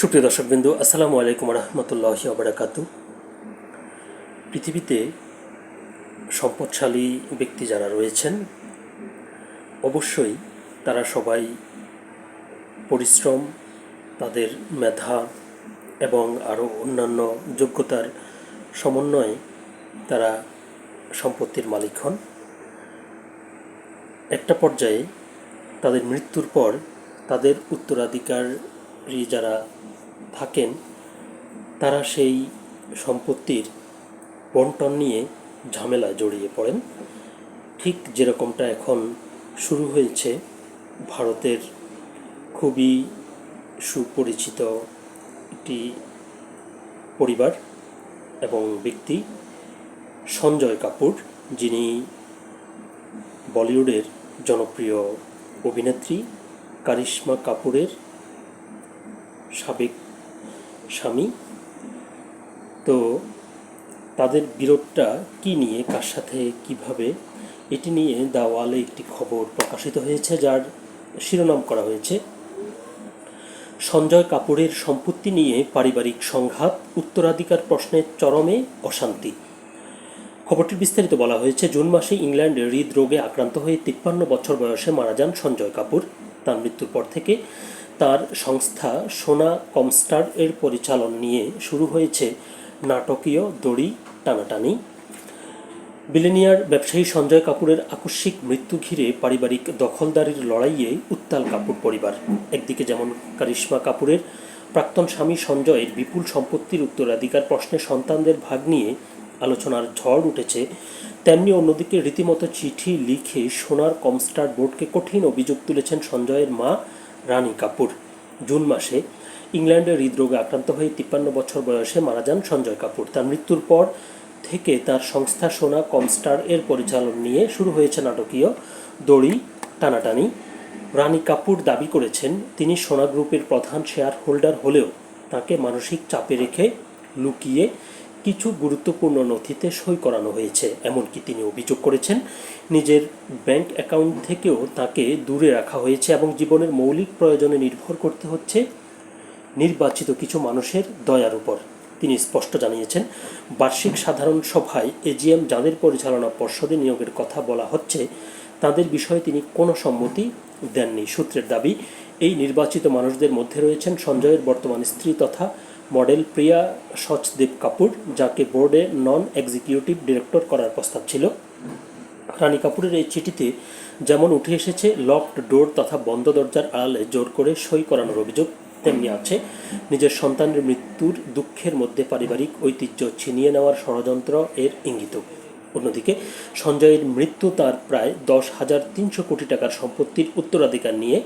সুপ্রিয় দর্শকবৃন্দু, আসসালামু আলাইকুম রহমতুল্লাহ আবরাকাতু পৃথিবীতে সম্পদশালী ব্যক্তি যারা রয়েছেন, অবশ্যই তারা সবাই পরিশ্রম, তাদের মেধা এবং আরও অন্যান্য যোগ্যতার সমন্বয়ে তারা সম্পত্তির মালিক হন। একটা পর্যায়ে তাদের মৃত্যুর পর তাদের উত্তরাধিকারী যারা থাকেন, তারা সেই সম্পত্তির বন্টন নিয়ে ঝামেলায় জড়িয়ে পড়েন। ঠিক যেরকমটা এখন শুরু হয়েছে, ভারতের খুবই সুপরিচিত একটি পরিবার এবং ব্যক্তি, সঞ্জয় কাপুর, যিনি বলিউডের জনপ্রিয় অভিনেত্রী, কারিশ্মা কাপুরের সাবেক স্বামী। তো তাদের বিরোধটা কি নিয়ে, কার সাথে, কীভাবে, এটি নিয়ে দাওয়ালে একটি খবর প্রকাশিত হয়েছে, যার শিরোনাম করা হয়েছে, সঞ্জয় কাপুরের সম্পত্তি নিয়ে পারিবারিক সংঘাত, উত্তরাধিকার প্রশ্নের চরমে অশান্তি। খবরটির বিস্তারিত বলা হয়েছে, জুন মাসে ইংল্যান্ডে হৃদরোগে আক্রান্ত হয়ে তিপ্পান্ন বছর বয়সে মারা যান সঞ্জয় কাপুর। তার মৃত্যুর পর থেকে তার সংস্থা সোনা কমস্টার এর পরিচালন নিয়ে শুরু হয়েছে নাটকীয় দড়ি টানাটানি। বিলেনিয়ার ব্যবসায়ী সঞ্জয় কাপুরের আকস্মিক মৃত্যু ঘিরে পারিবারিক দখলদারির লড়াইয়ে উত্তাল কাপুর পরিবার। একদিকে যেমন কারিশ্মা কাপুরের, প্রাক্তন স্বামী সঞ্জয়ের বিপুল সম্পত্তির উত্তরাধিকার প্রশ্নে সন্তানদের ভাগ নিয়ে আলোচনার ঝড় উঠেছে, তেমনি অন্যদিকে রীতিমতো চিঠি লিখে সোনার কমস্টার বোর্ডকে কঠিন অভিযোগ তুলেছেন সঞ্জয়ের মা রানী কাপুর। জুন মাসে ইংল্যান্ডে হৃদরোগে আক্রান্ত হয়ে তিপ্পান্ন বছর বয়সে মারা যান সঞ্জয় কাপুর। তার মৃত্যুর পর থেকে তার সংস্থা সোনা কমস্টার এর পরিচালন নিয়ে শুরু হয়েছে নাটকীয় দড়ি টানাটানি। রানী কাপুর দাবি করেছেন, তিনি সোনা গ্রুপের প্রধান শেয়ার হোল্ডার হলেও তাকে মানসিক চাপে রেখে লুকিয়ে কিছু গুরুত্বপূর্ণ নথিতে সই করানো হয়েছে, এমনকি তিনি অভিযোগ করেছেন নিজের ব্যাংক অ্যাকাউন্ট থেকেও তাকে দূরে রাখা হয়েছে এবং জীবনের মৌলিক প্রয়োজনে নির্ভর করতে হচ্ছে নির্বাচিত কিছু মানুষের দয়ার উপর। তিনি স্পষ্ট জানিয়েছেন, বার্ষিক সাধারণ সভায় এজিএম যাদের পরিচালনা পর্ষদে নিয়োগের কথা বলা হচ্ছে, তাদের বিষয়ে তিনি কোনো সম্মতি দেননি। সূত্রের দাবি, এই নির্বাচিত মানুষদের মধ্যে রয়েছেন সঞ্জয়ের বর্তমান স্ত্রী তথা মডেল প্রিয়া সচদেব কাপুর, যাকে বোর্ডে নন এক্সিকিউটিভ ডিরেক্টর করার প্রস্তাব ছিল। রানী কাপুরের এই চিঠিতে যেমন উঠে এসেছে লকড ডোর তথা বন্ধ দরজার আড়ালে জোর করে সই করানোর অভিযোগ তেমনি আছে। নিজের সন্তানের মৃত্যুর দুঃখের মধ্যে পারিবারিক ঐতিহ্য ছিনিয়ে নেওয়ার ষড়যন্ত্র এর ইঙ্গিত। অন্যদিকে, সঞ্জয়ের মৃত্যু তার প্রায় দশ হাজার তিনশো কোটি টাকার সম্পত্তির উত্তরাধিকার নিয়ে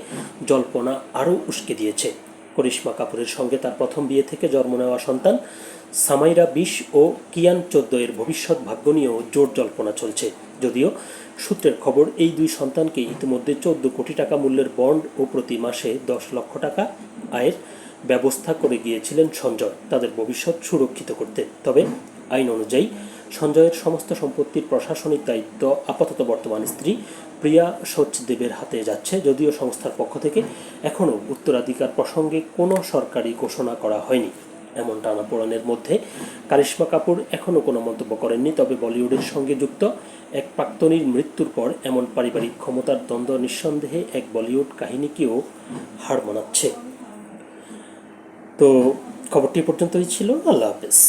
জল্পনা আরও উস্কে দিয়েছে। করিশ্মা কাপুরের সঙ্গে তার প্রথম বিয়ে থেকে জন্ম নেওয়া সন্তান সামাইরা বিশ ও কিয়ান চোদ্দ এর ভবিষ্যৎ ভাগ্য নিয়েও জোর জল্পনা চলছে। যদিও সূত্রের খবর, এই দুই সন্তানকে ইতিমধ্যে চোদ্দ কোটি টাকা মূল্যের বন্ড ও প্রতি মাসে দশ লক্ষ টাকা আয়ের ব্যবস্থা করে গিয়েছিলেন সঞ্জয়। তাদের ভবিষ্যৎ সুরক্ষিত করতে। তবে আইন অনুযায়ী সঞ্জয়ের সমস্ত সম্পত্তির প্রশাসনিক দায়িত্ব আপাতত বর্তমান স্ত্রী প্রিয়া সচদেবের হাতে যাচ্ছে, যদিও সংস্থার পক্ষ থেকে এখনও উত্তরাধিকার প্রসঙ্গে কোনো সরকারি ঘোষণা করা হয়নি। এমন টানাপোড়েনের মধ্যে কারিশ্মা কাপুর এখনও কোনো মন্তব্য করেননি, তবে বলিউডের সঙ্গে যুক্ত এক প্রাক্তনীর মৃত্যুর পর এমন পারিবারিক ক্ষমতার দ্বন্দ্ব নিঃসন্দেহে এক বলিউড কাহিনীকেও হার মানাচ্ছে। তো খবরটি পর্যন্তই ছিল, আল্লাহ হাফেজ।